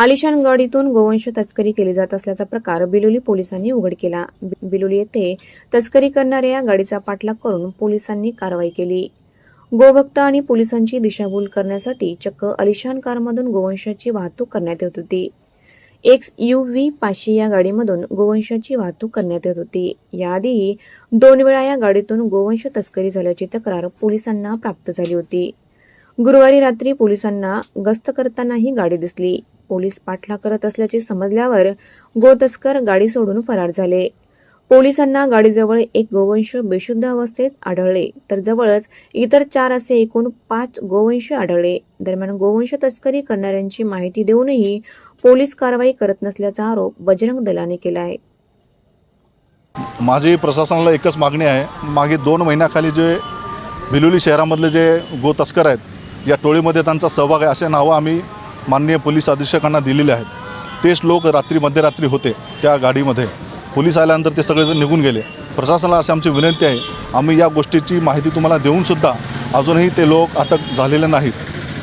आलिशान गाडीतून गोवंश तस्करी केली जात असल्याचा प्रकार बिलोली पोलिसांनी उघड केला. बिलोली येथे तस्करी करणाऱ्या या गाडीचा पाठलाग करून पोलिसांनी कारवाई केली. गोभक्त आणि पोलिसांची दिशाभूल करण्यासाठी चक्क अलिशान कारमधून गोवंशाची वाहतूक करण्यात येत होती. एक्स यू व्ही पाचशे या गाडीमधून गोवंशाची वाहतूक करण्यात येत होती. याआधीही दोन वेळा या गाडीतून गोवंश तस्करी झाल्याची तक्रार पोलिसांना प्राप्त झाली होती. गुरुवारी रात्री पोलिसांना गस्त करताना ही गाडी दिसली. पोलीस पाठलाग करत असल्याचे समजल्यावर गोतस्कर गाडी सोडून फरार झाले. पोलिसांना गाडीजवळ एक गोवंश बेशुद्ध अवस्थेत आढळले. तर जवळच इतर चार असे एकूण पाच गोवंश आढळले. दरम्यान गोवंश तस्करी करणाऱ्यांची माहिती देऊनही पोलीस कारवाई करत नसल्याचा आरोप बजरंग दलाने केला आहे माझी प्रशासनाला एकच मागणी आहे. मागे दोन महिन्याखाली जे बिलोली शहरामधले जे गो तस्कर आहेत या टोळीमध्ये त्यांचा सहभाग आहे असे नावं आम्ही माननीय पोलीस अधीक्षकांना दिलेले आहेत. तेच लोक रात्री मध्यरात्री होते त्या गाडीमध्ये. पोलीस आल्यानंतर ते सगळेजण निघून गेले. प्रशासनाला अशी आमची विनंती आहे. आम्ही या गोष्टीची माहिती तुम्हाला देऊनसुद्धा अजूनही ते लोक अटक झालेले नाहीत.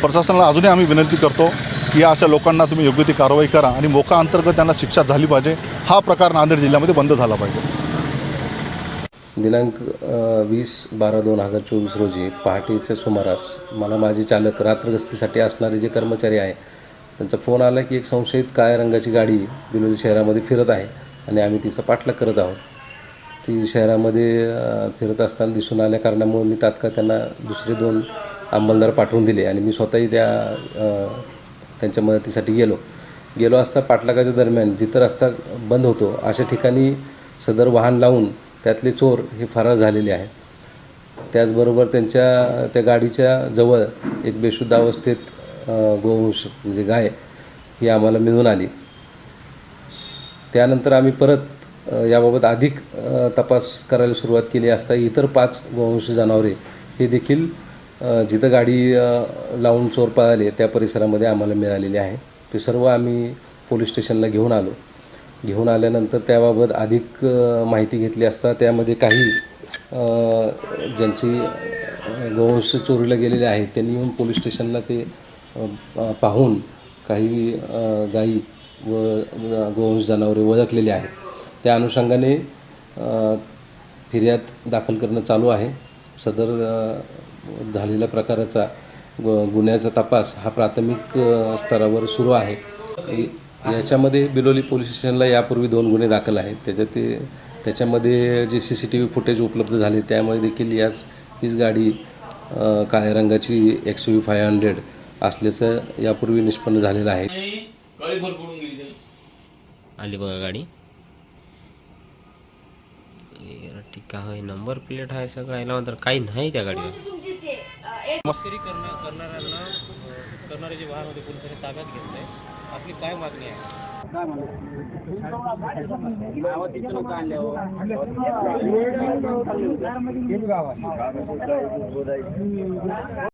प्रशासनाला अजूनही आम्ही विनंती करतो की या अशा लोकांना तुम्ही योग्य ती कारवाई करा आणि मोका अंतर्गत त्यांना शिक्षा झाली पाहिजे. हा प्रकार नांदेड जिल्ह्यामध्ये बंद झाला पाहिजे. दिनांक वीस बारा दोन हजार चोवीस रोजी पहाटेच्या सुमारास मला माझे चालक रात्रगस्तीसाठी असणारे जे कर्मचारी आहे त्यांचा फोन आला की एक संशयित काळ्या रंगाची गाडी बिलोली शहरामध्ये फिरत आहे आणि आम्ही तिचा पाठलाग करत आहोत. ती शहरामध्ये फिरत असताना दिसून आल्या कारणामुळे मी तात्काळ त्यांना दुसरे दोन अंमलदार पाठवून दिले आणि मी स्वतःही त्या त्यांच्या मदतीसाठी गेलो. गेलो असता पाठलागाच्या दरम्यान जिथं रस्ता बंद होतो अशा ठिकाणी सदर वाहन लावून त्यातले चोर हे फरार झालेले आहे त्याचबरोबर त्यांच्या त्या गाडीच्या जवळ एक बेशुद्ध अवस्थेत गोवंश म्हणजे गाय ही आम्हाला मिळून आली. त्यानंतर आम्ही परत याबाबत अधिक तपास करायला सुरुवात केली असता इतर पाच गोवंश जनावरे हे देखील जिथं गाडी लावून चोर पळाले त्या परिसरामध्ये आम्हाला मिळालेले आहे. ते सर्व आम्ही पोलीस स्टेशनला घेऊन आलो. घेऊन आल्यानंतर त्याबाबत अधिक माहिती घेतली असता त्यामध्ये काही ज्यांची गोवंश चोरीला गेलेले आहेत त्यांनी येऊन पोलीस स्टेशनला ते पाहून काही गाई गायी व गोवंश जनावरे ओळखलेली आहेत. त्या अनुषंगाने फिर्याद दाखल करणं चालू आहे. सदर झालेल्या प्रकाराचा गु गुन्ह्याचा तपास हा प्राथमिक स्तरावर सुरू आहे. याच्यामध्ये बिलोली पोलीस स्टेशनला यापूर्वी दोन गुन्हे दाखल आहेत. त्याच्यात ते त्याच्यामध्ये जे C C T V footage उपलब्ध झाले त्यामध्ये देखील याच हीच गाडी काळ्या रंगाची एक्स व्ही फाय हंड्रेड असल्याचं यापूर्वी निष्पन्न झालेलं आहे. आली बघा गाडी. ठीक आहे नंबर प्लेट आहे सगळं याला मात्र काही नाही त्या गाडीवर. करण्या करणाऱ्यांना करणारे जे वाहन होते पोलिसांनी ताब्यात घेतलंय. आपली काय मागणी आहे.